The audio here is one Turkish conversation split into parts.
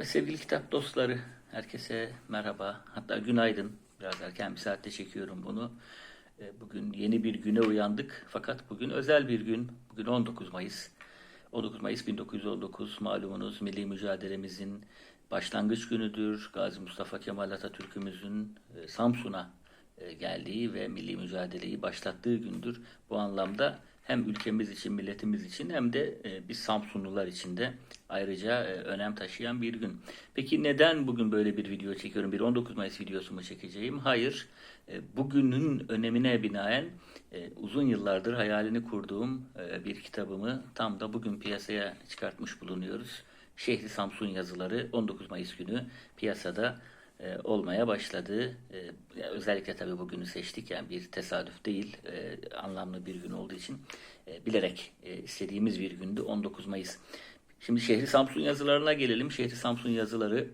Sevgili kitap dostları, herkese merhaba. Hatta günaydın. Biraz erken bir saatte çekiyorum bunu. E, Bugün yeni bir güne uyandık. Fakat bugün özel bir gün. Bugün 19 Mayıs. 19 Mayıs 1919 malumunuz milli mücadelemizin başlangıç günüdür. Gazi Mustafa Kemal Atatürk'ümüzün e, Samsun'a e, geldiği ve milli mücadeleyi başlattığı gündür. Bu anlamda hem ülkemiz için, milletimiz için hem de e, biz Samsunlular için de ayrıca e, önem taşıyan bir gün. Peki neden bugün böyle bir video çekiyorum? Bir 19 Mayıs videosu mu çekeceğim? Hayır. E, Bugünün önemine binaen uzun yıllardır hayalini kurduğum bir kitabımı tam da bugün piyasaya çıkartmış bulunuyoruz. Şehri Samsun yazıları 19 Mayıs günü piyasada e, olmaya başladı. E, özellikle tabii bugünü seçtik yani bir tesadüf değil, e, anlamlı bir gün olduğu için bilerek istediğimiz bir gündü 19 Mayıs. Şimdi Şehri Samsun yazılarına gelelim. Şehri Samsun yazıları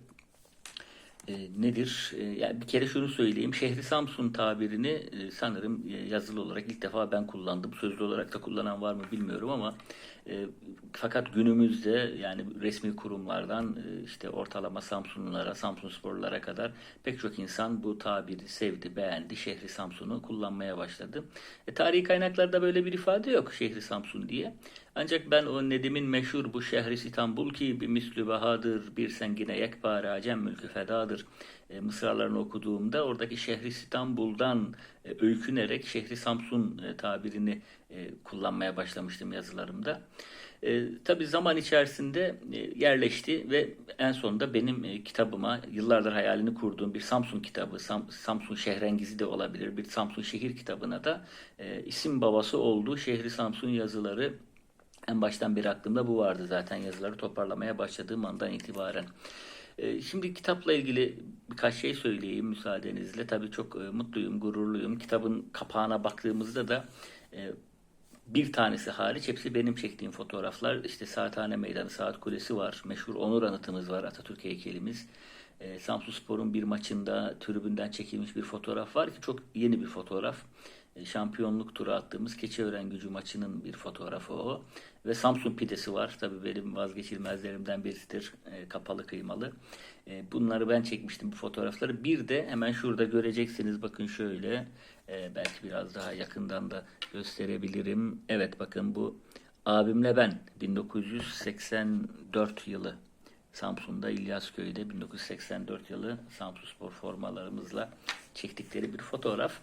nedir? Yani bir kere şunu söyleyeyim. Şehri Samsun tabirini sanırım yazılı olarak ilk defa ben kullandım. Sözlü olarak da kullanan var mı bilmiyorum ama e, fakat günümüzde yani resmi kurumlardan e, işte ortalama Samsunlulara, Samsun sporlulara kadar pek çok insan bu tabiri sevdi, beğendi. Şehri Samsun'u kullanmaya başladı. E, tarihi kaynaklarda böyle bir ifade yok Şehri Samsun diye. Ancak ben o Nedim'in meşhur bu şehri İstanbul ki bir mislü bahadır, bir sengine yekpare acem mülkü fedadır e, mısralarını okuduğumda oradaki şehri İstanbul'dan e, öykünerek şehri Samsun e, tabirini e, kullanmaya başlamıştım yazılarımda. E, tabii zaman içerisinde yerleşti ve en sonunda benim kitabıma yıllardır hayalini kurduğum bir Samsun kitabı, Sam- Samsun Şehrengizi de olabilir, bir Samsun şehir kitabına da e, isim babası oldu. Şehri Samsun yazıları en baştan beri aklımda bu vardı zaten yazıları toparlamaya başladığım andan itibaren. Ee, Şimdi kitapla ilgili birkaç şey söyleyeyim müsaadenizle. Tabii çok e, mutluyum, gururluyum. Kitabın kapağına baktığımızda da e, bir tanesi hariç hepsi benim çektiğim fotoğraflar. İşte Saathane Meydanı, Saat Kulesi var. Meşhur Onur Anıtımız var, Atatürk heykelimiz. E, Samsunspor'un bir maçında tribünden çekilmiş bir fotoğraf var ki çok yeni bir fotoğraf. Şampiyonluk turu attığımız Keçiören Gücü maçının bir fotoğrafı o. Ve Samsun pidesi var. Tabii benim vazgeçilmezlerimden birisidir. E, kapalı kıymalı. E, bunları ben çekmiştim bu fotoğrafları. Bir de hemen şurada göreceksiniz. Bakın şöyle. E, belki biraz daha yakından da gösterebilirim. Evet bakın bu abimle ben 1984 yılı Samsun'da İlyasköy'de 1984 yılı Samsunspor formalarımızla çektikleri bir fotoğraf.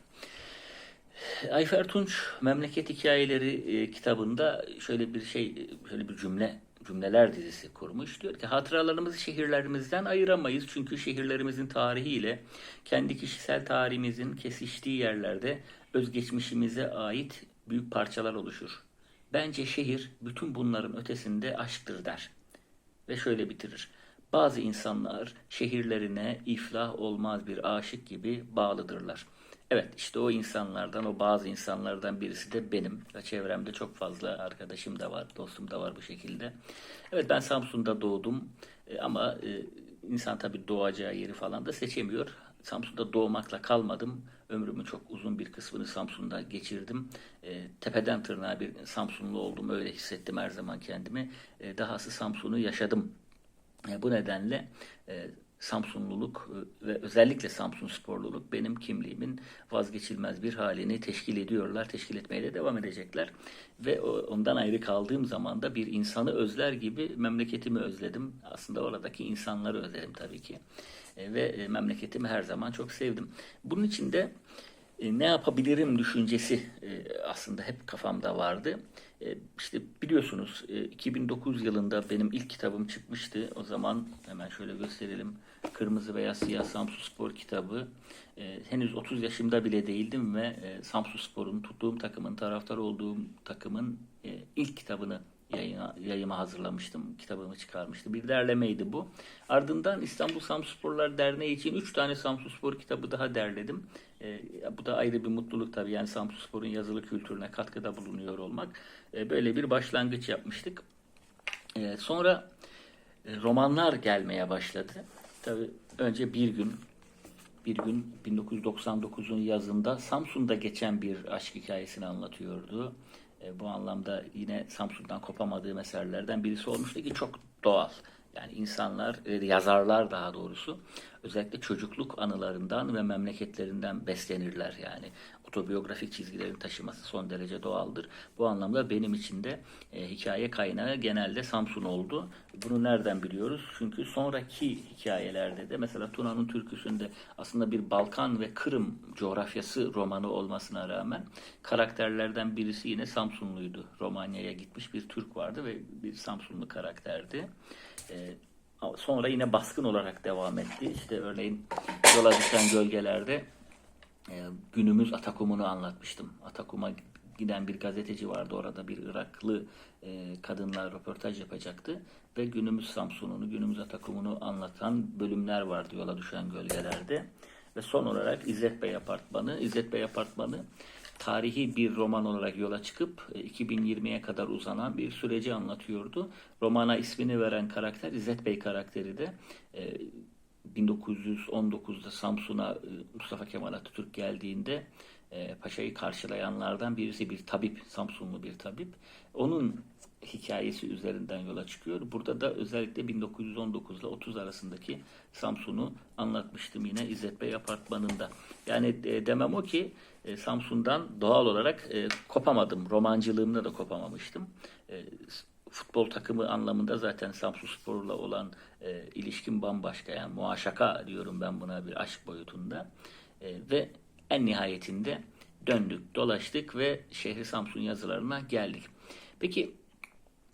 Ayfer Tunç Memleket Hikayeleri e, kitabında şöyle bir şey, şöyle bir cümle, cümleler dizisi kurmuş. Diyor ki hatıralarımızı şehirlerimizden ayıramayız. Çünkü şehirlerimizin tarihiyle kendi kişisel tarihimizin kesiştiği yerlerde özgeçmişimize ait büyük parçalar oluşur. Bence şehir bütün bunların ötesinde aşktır der. Ve şöyle bitirir. Bazı insanlar şehirlerine iflah olmaz bir aşık gibi bağlıdırlar. Evet işte o insanlardan, o bazı insanlardan birisi de benim. Çevremde çok fazla arkadaşım da var, dostum da var bu şekilde. Evet ben Samsun'da doğdum E, ama e, insan tabii doğacağı yeri falan da seçemiyor. Samsun'da doğmakla kalmadım. Ömrümün çok uzun bir kısmını Samsun'da geçirdim. E, tepeden tırnağa bir Samsunlu oldum. Öyle hissettim her zaman kendimi. E, dahası Samsun'u yaşadım. E, bu nedenle e, Samsunluluk e, ve özellikle Samsun sporluluk benim kimliğimin vazgeçilmez bir halini teşkil ediyorlar. Teşkil etmeye de devam edecekler. Ve ondan ayrı kaldığım zaman da bir insanı özler gibi memleketimi özledim. Aslında oradaki insanları özledim tabii ki. E, Ve e, memleketimi her zaman çok sevdim. Bunun için de ne yapabilirim düşüncesi aslında hep kafamda vardı. İşte biliyorsunuz e, 2009 yılında benim ilk kitabım çıkmıştı. O zaman hemen şöyle gösterelim. Kırmızı veya Siyah Samsun Spor kitabı. E, henüz 30 yaşımda bile değildim ve e, Samsun Spor'un tuttuğum takımın, taraftar olduğum takımın e, ilk kitabını yayına, yayıma hazırlamıştım. Kitabımı çıkarmıştım. Bir derlemeydi bu. Ardından İstanbul Samsunsporlar Derneği için 3 tane Samsunspor kitabı daha derledim. E, bu da ayrı bir mutluluk tabii. Yani Samsunspor'un yazılı kültürüne katkıda bulunuyor olmak. E, böyle bir başlangıç yapmıştık. E, sonra e, romanlar gelmeye başladı. Tabii önce bir gün bir gün 1999'un yazında Samsun'da geçen bir aşk hikayesini anlatıyordu. E, bu anlamda yine Samsun'dan kopamadığım eserlerden birisi olmuştu ki çok doğal. Yani insanlar, e, yazarlar daha doğrusu özellikle çocukluk anılarından ve memleketlerinden beslenirler yani. Otobiyografik çizgilerin taşıması son derece doğaldır. Bu anlamda benim için de e, hikaye kaynağı genelde Samsun oldu. Bunu nereden biliyoruz? Çünkü sonraki hikayelerde de mesela Tuna'nın türküsünde aslında bir Balkan ve Kırım coğrafyası romanı olmasına rağmen karakterlerden birisi yine Samsunluydu. Romanya'ya gitmiş bir Türk vardı ve bir Samsunlu karakterdi. E, Sonra yine baskın olarak devam etti. İşte örneğin yola düşen gölgelerde e, günümüz Atakum'unu anlatmıştım. Atakum'a giden bir gazeteci vardı orada bir Iraklı e, kadınla röportaj yapacaktı ve günümüz Samsun'unu, günümüz Atakum'unu anlatan bölümler vardı yola düşen gölgelerde. Ve son olarak İzzet Bey Apartmanı. İzzet Bey Apartmanı tarihi bir roman olarak yola çıkıp 2020'ye kadar uzanan bir süreci anlatıyordu. Romana ismini veren karakter İzzet Bey karakteri de e, 1919'da Samsun'a e, Mustafa Kemal Atatürk geldiğinde e, Paşa'yı karşılayanlardan birisi bir tabip, Samsunlu bir tabip. Onun hikayesi üzerinden yola çıkıyor. Burada da özellikle 1919 ile 30 arasındaki Samsun'u anlatmıştım yine İzzet Bey apartmanında. Yani e, demem o ki Samsun'dan doğal olarak kopamadım. Romancılığımda da kopamamıştım. Futbol takımı anlamında zaten Samsun Spor'la olan e, ilişkim bambaşka. Yani muaşaka diyorum ben buna bir aşk boyutunda. E, ve en nihayetinde döndük, dolaştık ve şehri Samsun yazılarına geldik. Peki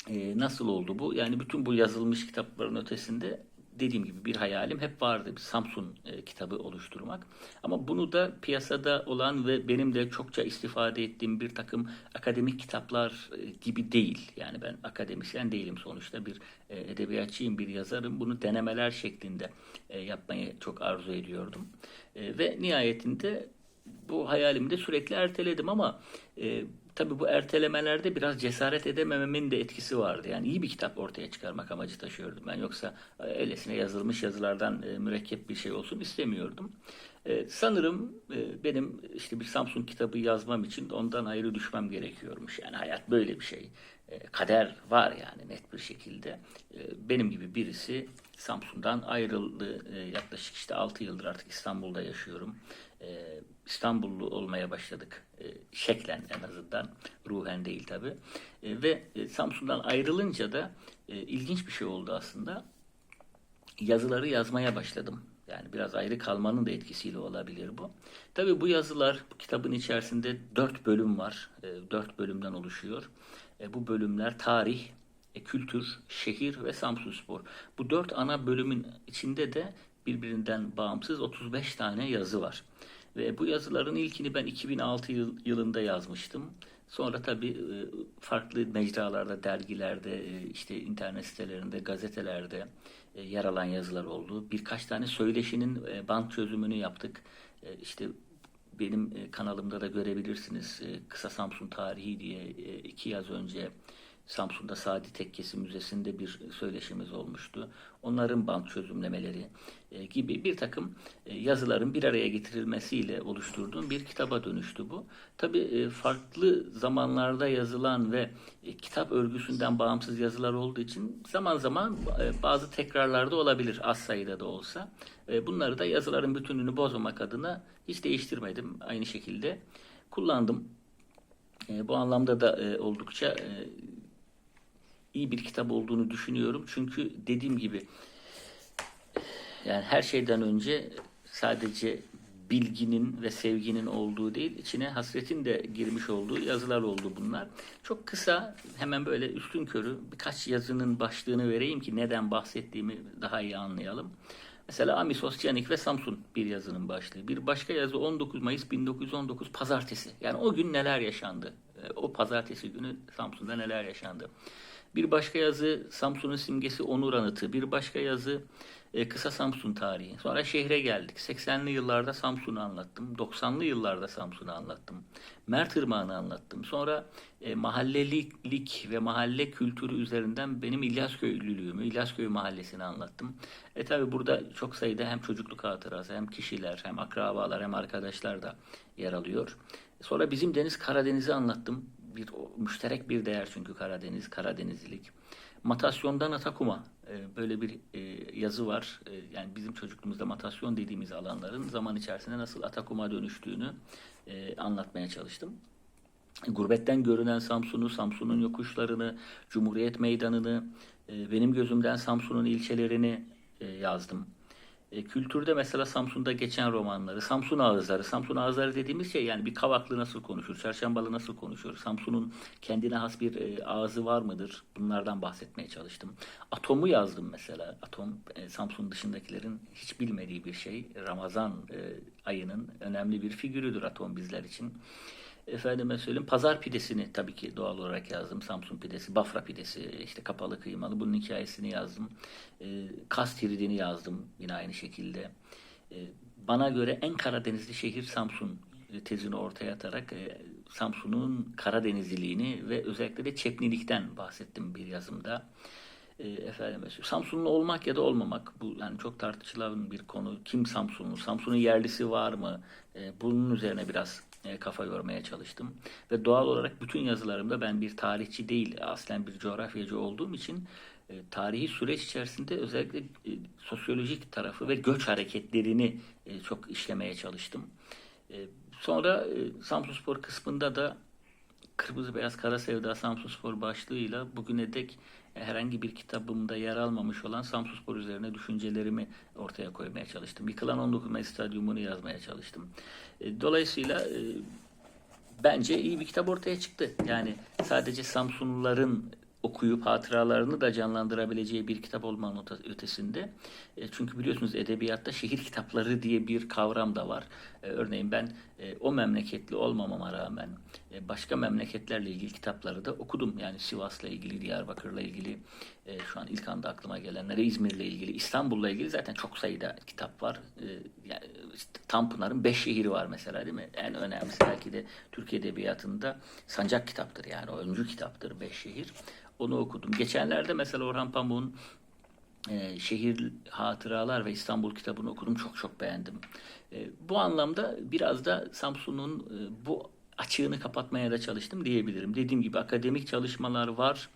e, nasıl oldu bu? Yani bütün bu yazılmış kitapların ötesinde dediğim gibi bir hayalim hep vardı. Bir Samsun e, kitabı oluşturmak. Ama bunu da piyasada olan ve benim de çokça istifade ettiğim bir takım akademik kitaplar e, gibi değil. Yani ben akademisyen değilim sonuçta bir e, edebiyatçıyım, bir yazarım. Bunu denemeler şeklinde e, yapmayı çok arzu ediyordum. E, ve nihayetinde bu hayalimi de sürekli erteledim ama e, tabii bu ertelemelerde biraz cesaret edemememin de etkisi vardı. Yani iyi bir kitap ortaya çıkarmak amacı taşıyordum ben. Yoksa e, öylesine yazılmış yazılardan e, mürekkep bir şey olsun istemiyordum. E, sanırım e, benim işte bir Samsung kitabı yazmam için ondan ayrı düşmem gerekiyormuş. Yani hayat böyle bir şey. E, kader var yani net bir şekilde. E, benim gibi birisi Samsun'dan ayrıldı. E, yaklaşık işte 6 yıldır artık İstanbul'da yaşıyorum. E, İstanbullu olmaya başladık. E, şeklen en azından. Ruhen değil tabi. E, ve e, Samsun'dan ayrılınca da e, ilginç bir şey oldu aslında. Yazıları yazmaya başladım. Yani biraz ayrı kalmanın da etkisiyle olabilir bu. Tabi bu yazılar bu kitabın içerisinde dört bölüm var. E, dört bölümden oluşuyor. E, bu bölümler tarih, e, kültür, şehir ve Samsunspor. Bu dört ana bölümün içinde de birbirinden bağımsız 35 tane yazı var. Ve bu yazıların ilkini ben 2006 yıl, yılında yazmıştım. Sonra tabii e, farklı mecralarda, dergilerde, e, işte internet sitelerinde, gazetelerde e, yer alan yazılar oldu. Birkaç tane söyleşinin band çözümünü yaptık. İşte benim kanalımda da görebilirsiniz. Kısa Samsun Tarihi diye iki yaz önce Samsun'da Sadi Tekkesi Müzesi'nde bir söyleşimiz olmuştu. Onların band çözümlemeleri e, gibi bir takım e, yazıların bir araya getirilmesiyle oluşturduğum bir kitaba dönüştü bu. Tabii e, farklı zamanlarda yazılan ve kitap örgüsünden bağımsız yazılar olduğu için zaman zaman bazı tekrarlarda olabilir az sayıda da olsa. Bunları da yazıların bütünlüğünü bozmamak adına hiç değiştirmedim. Aynı şekilde kullandım. Bu anlamda da oldukça iyi bir kitap olduğunu düşünüyorum. Çünkü dediğim gibi yani her şeyden önce sadece bilginin ve sevginin olduğu değil, içine hasretin de girmiş olduğu yazılar oldu bunlar. Çok kısa, hemen böyle üstün körü birkaç yazının başlığını vereyim ki neden bahsettiğimi daha iyi anlayalım. Mesela Amisos, Canik ve Samsun bir yazının başlığı. Bir başka yazı 19 Mayıs 1919 Pazartesi. Yani o gün neler yaşandı? O pazartesi günü Samsun'da neler yaşandı? Bir başka yazı Samsun'un simgesi Onur Anıtı. Bir başka yazı e, Kısa Samsun Tarihi. Sonra şehre geldik. 80'li yıllarda Samsun'u anlattım. 90'lı yıllarda Samsun'u anlattım. Mert Irmağı'nı anlattım. Sonra e, mahallelik ve mahalle kültürü üzerinden benim İlyasköylülüğümü, İlyasköy mahallesini anlattım. E tabi burada çok sayıda hem çocukluk hatırası hem kişiler hem akrabalar hem arkadaşlar da yer alıyor. Sonra bizim Deniz Karadeniz'i anlattım bir müşterek bir değer çünkü Karadeniz, Karadenizlilik. Matasyondan Atakuma e, böyle bir e, yazı var. E, yani bizim çocukluğumuzda matasyon dediğimiz alanların zaman içerisinde nasıl Atakuma dönüştüğünü e, anlatmaya çalıştım. Gurbetten görünen Samsun'u, Samsun'un yokuşlarını, Cumhuriyet Meydanı'nı, e, benim gözümden Samsun'un ilçelerini e, yazdım. E, kültürde mesela Samsun'da geçen romanları, Samsun ağızları, Samsun ağızları dediğimiz şey yani bir Kavaklı nasıl konuşur, Çarşambalı nasıl konuşur, Samsun'un kendine has bir e, ağzı var mıdır? Bunlardan bahsetmeye çalıştım. Atom'u yazdım mesela. Atom e, Samsun dışındakilerin hiç bilmediği bir şey. Ramazan e, ayının önemli bir figürüdür Atom bizler için. Efendime söyleyeyim pazar pidesini tabii ki doğal olarak yazdım. Samsun pidesi, Bafra pidesi, işte kapalı kıymalı bunun hikayesini yazdım. E, Kas tiridini yazdım yine aynı şekilde. E, bana göre en Karadenizli şehir Samsun tezini ortaya atarak e, Samsun'un Karadenizliliğini ve özellikle de Çepnilikten bahsettim bir yazımda. E, efendim Samsunlu olmak ya da olmamak bu yani çok tartışılan bir konu. Kim Samsunlu? Samsun'un yerlisi var mı? Bunun üzerine biraz e, kafa yormaya çalıştım. Ve doğal olarak bütün yazılarımda ben bir tarihçi değil, aslen bir coğrafyacı olduğum için e, tarihi süreç içerisinde özellikle e, sosyolojik tarafı ve göç hareketlerini çok işlemeye çalıştım. Sonra e, Samsunspor kısmında da Kırmızı Beyaz Kara Sevda Samsunspor başlığıyla bugüne dek e, herhangi bir kitabımda yer almamış olan Samsunspor üzerine düşüncelerimi ortaya koymaya çalıştım. Yıkılan 19 Mayıs Stadyumunu yazmaya çalıştım. E, Dolayısıyla e, bence iyi bir kitap ortaya çıktı. Yani sadece Samsunluların okuyup hatıralarını da canlandırabileceği bir kitap olmanın ötesinde. Çünkü biliyorsunuz edebiyatta şehir kitapları diye bir kavram da var. Örneğin ben o memleketli olmamama rağmen başka memleketlerle ilgili kitapları da okudum. Yani Sivas'la ilgili, Diyarbakır'la ilgili, e, şu an ilk anda aklıma gelenlere İzmir'le ilgili, İstanbul'la ilgili zaten çok sayıda kitap var. E, Yani işte Tanpınar'ın beş şehri var mesela değil mi? En önemlisi belki de Türk Edebiyatı'nda sancak kitaptır yani o öncü kitaptır beş şehir. Onu okudum. Geçenlerde mesela Orhan Pamuk'un e, Şehir Hatıralar ve İstanbul kitabını okudum. Çok çok beğendim. E, bu anlamda biraz da Samsun'un e, bu açığını kapatmaya da çalıştım diyebilirim. Dediğim gibi akademik çalışmalar var.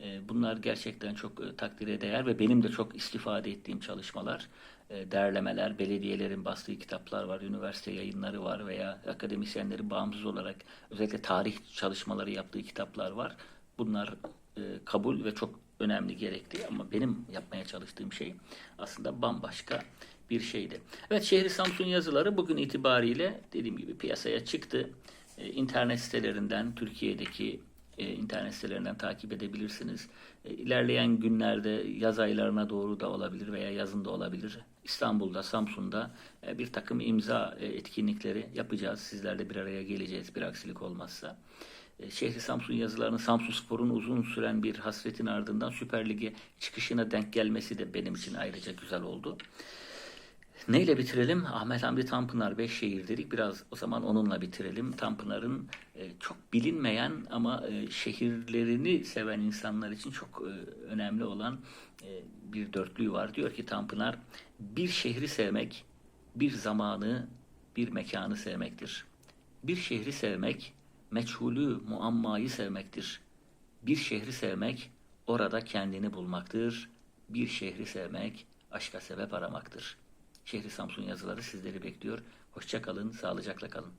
E, bunlar gerçekten çok e, takdire değer ve benim de çok istifade ettiğim çalışmalar. E, derlemeler, belediyelerin bastığı kitaplar var, üniversite yayınları var veya akademisyenlerin bağımsız olarak özellikle tarih çalışmaları yaptığı kitaplar var. Bunlar e, kabul ve çok önemli, gerekli ama benim yapmaya çalıştığım şey aslında bambaşka bir şeydi. Evet, Şehri Samsun yazıları bugün itibariyle dediğim gibi piyasaya çıktı. E, internet sitelerinden, Türkiye'deki e, internet sitelerinden takip edebilirsiniz. E, ilerleyen günlerde yaz aylarına doğru da olabilir veya yazında olabilir. İstanbul'da, Samsun'da e, bir takım imza e, etkinlikleri yapacağız. Sizlerle bir araya geleceğiz bir aksilik olmazsa. Şehri Samsun yazılarının Samsunspor'un uzun süren bir hasretin ardından Süper Lig'e çıkışına denk gelmesi de benim için ayrıca güzel oldu. Neyle bitirelim? Ahmet Hamdi Tanpınar beş şehir dedik. Biraz o zaman onunla bitirelim. Tanpınar'ın e, çok bilinmeyen ama e, şehirlerini seven insanlar için çok e, önemli olan e, bir dörtlüğü var. Diyor ki Tanpınar, bir şehri sevmek, bir zamanı, bir mekanı sevmektir. Bir şehri sevmek, meçhulü, muammayı sevmektir. Bir şehri sevmek, orada kendini bulmaktır. Bir şehri sevmek, aşka sebep aramaktır. Şehri Samsun yazıları sizleri bekliyor. Hoşça kalın, sağlıcakla kalın.